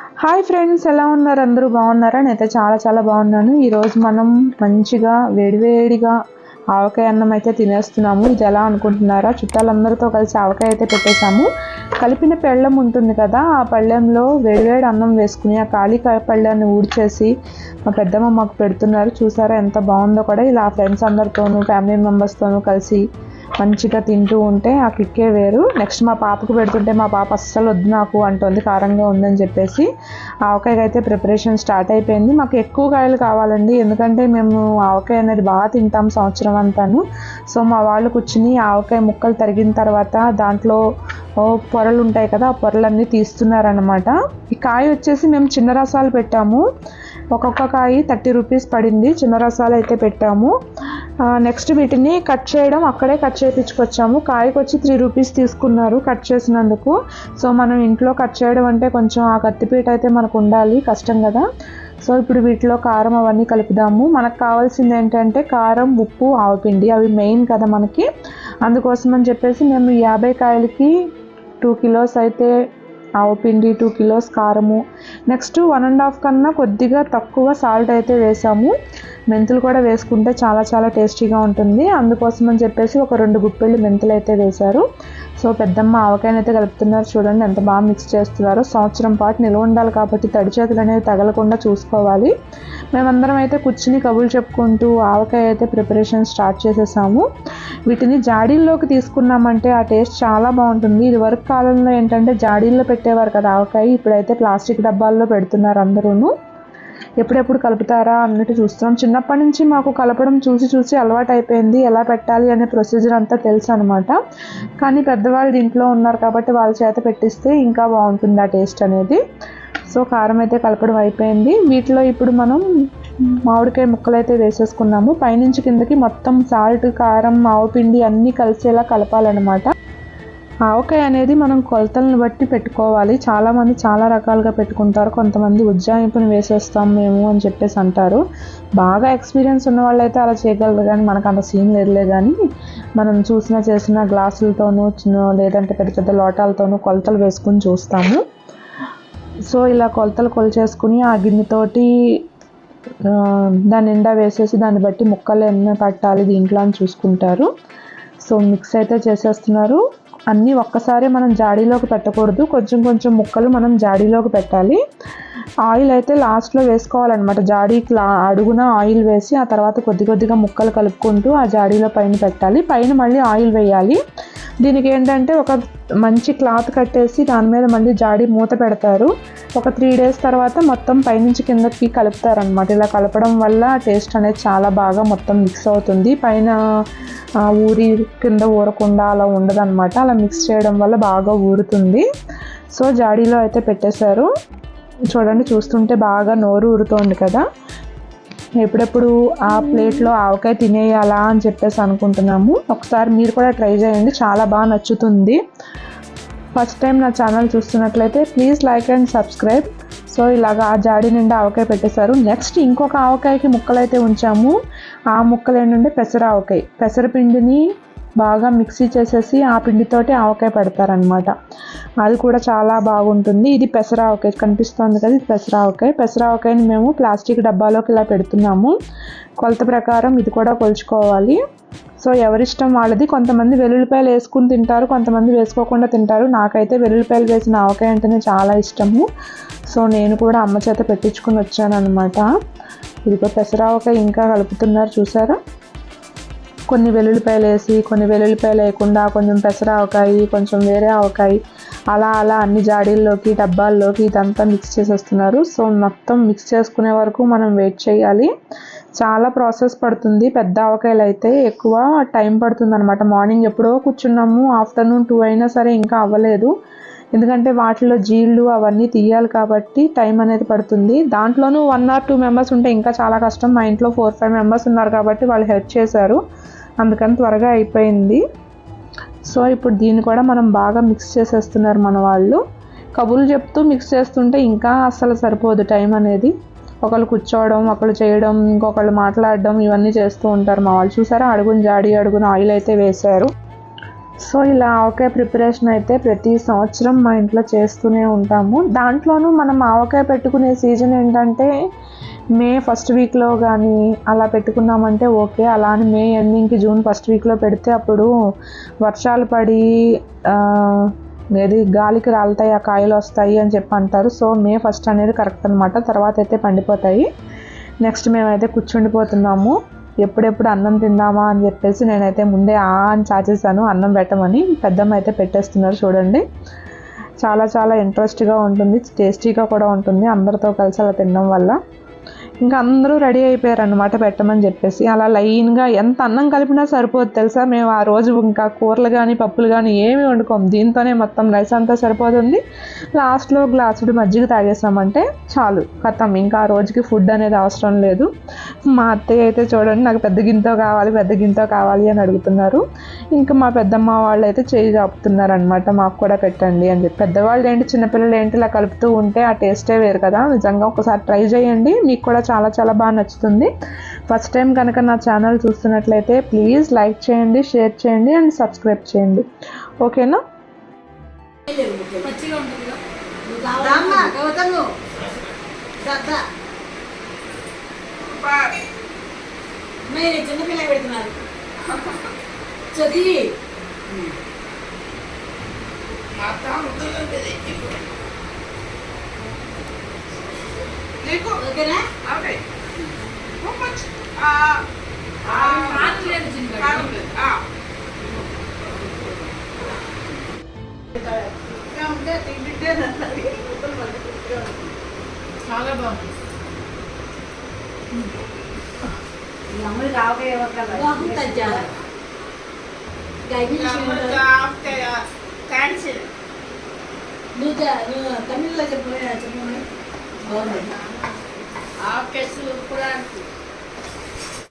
Hi friends ఎలా ఉన్నారు? అందరూ బాగున్నారా? నేనైతే చాలా చాలా బాగున్నాను. ఈరోజు మనం మంచిగా వేడివేడిగా ఆవకాయ అన్నం అయితే తినేస్తున్నాము. ఇది ఎలా అనుకుంటున్నారా? చుట్టాలందరితో కలిసి ఆవకాయ అయితే పెట్టేశాము. కలిపిన పెళ్ళం ఉంటుంది కదా ఆ పళ్ళెంలో వేడివేడి అన్నం వేసుకుని ఆ ఖాళీ పళ్ళాన్ని ఊడ్చేసి మా పెద్దమ్మ మాకు పెడుతున్నారు. చూసారా ఎంత బాగుందో కూడా. ఇలా ఫ్రెండ్స్ అందరితోనూ ఫ్యామిలీ మెంబర్స్తోనూ కలిసి మంచిగా తింటూ ఉంటే ఆ కిక్కే వేరు. నెక్స్ట్ మా పాపకు పెడుతుంటే మా పాప అస్సలు వద్దు నాకు అంటుంది కారంగా ఉందని చెప్పేసి. ఆవకాయకి అయితే ప్రిపరేషన్ స్టార్ట్ అయిపోయింది. మాకు ఎక్కువ కాయలు కావాలండి ఎందుకంటే మేము ఆవకాయ అనేది బాగా తింటాం సంవత్సరం అంతాను. సో మా వాళ్ళు కూర్చుని ఆవకాయ ముక్కలు తరిగిన తర్వాత దాంట్లో పొరలు ఉంటాయి కదా ఆ పొరలన్నీ తీస్తున్నారనమాట ఈ కాయ వచ్చేసి మేము చిన్న రసాలు పెట్టాము. ఒక్కొక్క కాయ థర్టీ రూపీస్ పడింది. చిన్న రసాలు అయితే పెట్టాము. నెక్స్ట్ వీటిని కట్ చేయడం అక్కడే కట్ చేయించుకొచ్చాము కాయకు వచ్చి త్రీ రూపీస్ తీసుకున్నారు కట్ చేసినందుకు. సో మనం ఇంట్లో కట్ చేయడం అంటే కొంచెం ఆ కత్తిపీట అయితే మనకు ఉండాలి. కష్టం కదా. సో ఇప్పుడు వీటిలో కారం అవన్నీ కలుపుదాము. మనకు కావాల్సింది ఏంటంటే కారం ఉప్పు ఆవపిండి అవి మెయిన్ కదా మనకి. అందుకోసం అని చెప్పేసి మేము యాభై కాయలకి టూ కిలోస్ అయితే ఆవపిండి టూ కిలోస్ కారము. నెక్స్ట్ వన్ అండ్ హాఫ్ కన్నా కొద్దిగా తక్కువ సాల్ట్ అయితే వేసాము. మెంతులు కూడా వేసుకుంటే చాలా చాలా టేస్టీగా ఉంటుంది. అందుకోసం అని చెప్పేసి ఒక రెండు గుప్పెళ్ళు మెంతులు అయితే వేశారు. సో పెద్దమ్మ ఆవకాయనైతే కలుపుతున్నారు చూడండి ఎంత బాగా మిక్స్ చేస్తున్నారో. సంవత్సరం పాటు నిల్వ ఉండాలి కాబట్టి తడి చేతులు అనేవి తగలకుండా చూసుకోవాలి. మేమందరం అయితే కూర్చుని కబుర్లు చెప్పుకుంటూ ఆవకాయ అయితే ప్రిపరేషన్ స్టార్ట్ చేసేసాము. వీటిని జాడీల్లోకి తీసుకున్నామంటే ఆ టేస్ట్ చాలా బాగుంటుంది. ఇది వరకు కాలంలో ఏంటంటే జాడీల్లో పెట్టేవారు కదా ఆవకాయ. ఇప్పుడైతే ప్లాస్టిక్ డబ్బాల్లో పెడుతున్నారు అందరూ ఎప్పుడెప్పుడు కలుపుతారా అన్నట్టు చూస్తున్నాం. చిన్నప్పటి నుంచి మాకు కలపడం చూసి చూసి అలవాటు అయిపోయింది ఎలా పెట్టాలి అనే ప్రొసీజర్ అంతా తెలుసు అనమాట కానీ పెద్దవాళ్ళు దీంట్లో ఉన్నారు కాబట్టి వాళ్ళ చేత పెట్టిస్తే ఇంకా బాగుంటుంది ఆ టేస్ట్ అనేది. సో కారం అయితే కలపడం అయిపోయింది. వీటిలో ఇప్పుడు మనం మామిడికాయ ముక్కలు అయితే వేసేసుకున్నాము. పైనుంచి కిందకి మొత్తం సాల్ట్ కారం ఆవుపిండి అన్నీ కలిసేలా కలపాలన్నమాట. ఆవకాయ అనేది మనం కొలతలను బట్టి పెట్టుకోవాలి. చాలామంది చాలా రకాలుగా పెట్టుకుంటారు. కొంతమంది ఉజ్జాయింపుని వేసేస్తాం మేము అని చెప్పేసి అంటారు. బాగా ఎక్స్పీరియన్స్ ఉన్న వాళ్ళైతే అలా చేయగలరు కానీ మనకు అంత సీన్ లేదులే కానీ మనం చూసిన చేసిన గ్లాసులతోనూ లేదంటే పెద్ద పెద్ద లోటాలతోనూ కొలతలు వేసుకుని చూస్తాము. సో ఇలా కొలతలు కొలిచేసుకుని ఆ గిన్నెతోటి దాని నిండా వేసేసి దాన్ని బట్టి ముక్కలు ఎన్ని పట్టాలి దీంట్లో అని చూసుకుంటారు. సో మిక్స్ అయితే చేసేస్తున్నారు. అన్నీ ఒక్కసారి మనం జాడీలోకి పెట్టకూడదు. కొంచెం కొంచెం ముక్కలు మనం జాడీలోకి పెట్టాలి. ఆయిల్ అయితే లాస్ట్లో వేసుకోవాలన్నమాట. జాడీకి లా అడుగున ఆయిల్ వేసి ఆ తర్వాత కొద్ది కొద్దిగా ముక్కలు కలుపుకుంటూ ఆ జాడీలో పైన పెట్టాలి. పైన మళ్ళీ ఆయిల్ వేయాలి. దీనికి ఏంటంటే ఒక మంచి క్లాత్ కట్టేసి దాని మీద మళ్ళీ జాడీ మూత పెడతారు. ఒక త్రీ డేస్ తర్వాత మొత్తం పైనుంచి కిందకి కలుపుతారనమాట ఇలా కలపడం వల్ల టేస్ట్ అనేది చాలా బాగా మొత్తం మిక్స్ అవుతుంది. పైన ఊరి కింద ఊరకుండా అలా ఉండదన్నమాట. అలా మిక్స్ చేయడం వల్ల బాగా ఊరుతుంది. సో జాడీలో అయితే పెట్టేశారు. చూడండి చూస్తుంటే బాగా నోరు ఊరుతోంది కదా. ఎప్పుడెప్పుడు ఆ ప్లేట్లో ఆవకాయ తినేయాలా అని చెప్పేసి అనుకుంటున్నాము. ఒకసారి మీరు కూడా ట్రై చేయండి. చాలా బాగా నచ్చుతుంది. ఫస్ట్ టైం నా ఛానల్ చూస్తున్నట్లయితే please like and subscribe. So ఇలాగ ఆ జాడి నిండా ఆవకాయ పెట్టేశారు. నెక్స్ట్ ఇంకొక ఆవకాయకి ముక్కలు అయితే ఉంచాము. ఆ ముక్కలు ఏంటంటే పెసర ఆవకాయ. పెసరపిండిని బాగా మిక్సీ చేసేసి ఆ పిండితోటి ఆవకాయ పెడతారనమాట అది కూడా చాలా బాగుంటుంది. ఇది పెసర ఆవకాయ కనిపిస్తుంది కదా ఇది పెసర ఆవకాయ. పెసర ఆవకాయని మేము ప్లాస్టిక్ డబ్బాలోకి ఇలా పెడుతున్నాము. కొలత ప్రకారం ఇది కూడా కొలుచుకోవాలి. సో ఎవరిష్టం వాళ్ళది. కొంతమంది వెల్లుల్లిపాయలు వేసుకుని తింటారు కొంతమంది వేసుకోకుండా తింటారు. నాకైతే వెల్లుల్లిపాయలు వేసిన ఆవకాయ అంటేనే చాలా ఇష్టము. సో నేను కూడా అమ్మ చేత పెట్టించుకుని వచ్చాను అనమాట ఇదిగో పెసరావకాయ ఇంకా కలుపుతున్నారు చూసారా? కొన్ని వెల్లుల్లిపాయలు వేసి కొన్ని వెల్లుల్లిపాయలు వేయకుండా కొంచెం పెసర ఆవకాయి కొంచెం వేరే ఆవకాయి అలా అలా అన్ని జాడీల్లోకి డబ్బాల్లోకి ఇదంతా మిక్స్ చేసేస్తున్నారు. సో మొత్తం మిక్స్ చేసుకునే వరకు మనం వెయిట్ చేయాలి. చాలా ప్రాసెస్ పడుతుంది. పెద్ద ఆవకాయలు అయితే ఎక్కువ టైం పడుతుంది అనమాట మార్నింగ్ ఎప్పుడో కూర్చున్నాము ఆఫ్టర్నూన్ టూ అయినా సరే ఇంకా అవ్వలేదు. ఎందుకంటే వాటిలో జీళ్ళు అవన్నీ తీయాలి కాబట్టి టైం అనేది పడుతుంది. దాంట్లోనూ వన్ ఆర్ టూ మెంబర్స్ ఉంటే ఇంకా చాలా కష్టం. మా ఇంట్లో ఫోర్ ఫైవ్ మెంబర్స్ ఉన్నారు కాబట్టి వాళ్ళు హెల్ప్ చేశారు. అందుకని త్వరగా అయిపోయింది. సో ఇప్పుడు దీన్ని కూడా మనం బాగా మిక్స్ చేసేస్తున్నారు మన వాళ్ళు. కబుర్లు చెప్తూ మిక్స్ చేస్తుంటే ఇంకా అస్సలు సరిపోదు టైం అనేది. ఒకళ్ళు కూర్చోవడం ఒకళ్ళు చేయడం ఇంకొకళ్ళు మాట్లాడడం ఇవన్నీ చేస్తూ ఉంటారు మా వాళ్ళు. చూసారా? అడుగుని జాడి అడుగున ఆయిల్ అయితే వేశారు. సో ఇలా ఆవకాయ ప్రిపరేషన్ అయితే ప్రతి సంవత్సరం మా ఇంట్లో చేస్తూనే ఉంటాము. దాంట్లోనూ మనం ఆవకాయ పెట్టుకునే సీజన్ ఏంటంటే మే ఫస్ట్ వీక్లో కానీ అలా పెట్టుకున్నామంటే ఓకే. అలా అని మే ఎండింగ్కి జూన్ ఫస్ట్ వీక్లో పెడితే అప్పుడు వర్షాలు పడి ఏది గాలికి రాలుతాయి ఆ కాయలు వస్తాయి అని చెప్పి అంటారు. సో మే ఫస్ట్ అనేది కరెక్ట్ అనమాట తర్వాత అయితే పండిపోతాయి. నెక్స్ట్ మేమైతే కూర్చుండిపోతున్నాము. ఎప్పుడెప్పుడు అన్నం తిందామా అని చెప్పేసి నేనైతే ముందే ఆ అని చాచేసాను అన్నం పెట్టమని పెద్దమ్మ అయితే పెట్టేస్తున్నారు చూడండి. చాలా చాలా ఇంట్రెస్ట్గా ఉంటుంది. టేస్టీగా కూడా ఉంటుంది. అందరితో కలిసి అలా తినడం వల్ల. ఇంకా అందరూ రెడీ అయిపోయారు అనమాట పెట్టమని చెప్పేసి. అలా లైన్గా ఎంత అన్నం కలిపినా సరిపోదు తెలుసా? మేము ఆ రోజు ఇంకా కూరలు కానీ పప్పులు కానీ ఏమి వండుకోము. దీంతోనే మొత్తం రైస్ అంతా సరిపోతుంది. లాస్ట్లో గ్లాసుడు మజ్జిగ తాగేసామంటే చాలు కథం ఇంకా ఆ రోజుకి ఫుడ్ అనేది అవసరం లేదు. మా అత్తయ్య అయితే చూడండి నాకు పెద్ద గింతో కావాలి పెద్ద గింతో కావాలి అని అడుగుతున్నారు. ఇంకా మా పెద్దమ్మ వాళ్ళు అయితే చేయి చాపుతున్నారు అనమాట మాకు కూడా పెట్టండి అని చెప్పి. పెద్దవాళ్ళు ఏంటి చిన్నపిల్లలు ఏంటి ఇలా కలుపుతూ ఉంటే ఆ టేస్టే వేరు కదా. నిజంగా ఒకసారి ట్రై చేయండి మీకు కూడా చాలా చాలా బాగా నచ్చుతుంది. ఫస్ట్ టైం కనుక నా ఛానల్ చూస్తున్నట్లయితే ప్లీజ్ లైక్ చేయండి షేర్ చేయండి అండ్ సబ్స్క్రైబ్ చేయండి. ఓకేనా మీరు చిన్నపిల్ల పెడుతున్నారు. చదివి. ఓకేనా? మాట్లేదు చిన్న చాలా బాగుంది. అమ్ముడు రావకాయ బాగుంది తజ్జాల నువ్వు త- నువ్వు తమిళ్ళో చెప్పు చెప్పమని బాగుంది ఆవకాయ సూపర్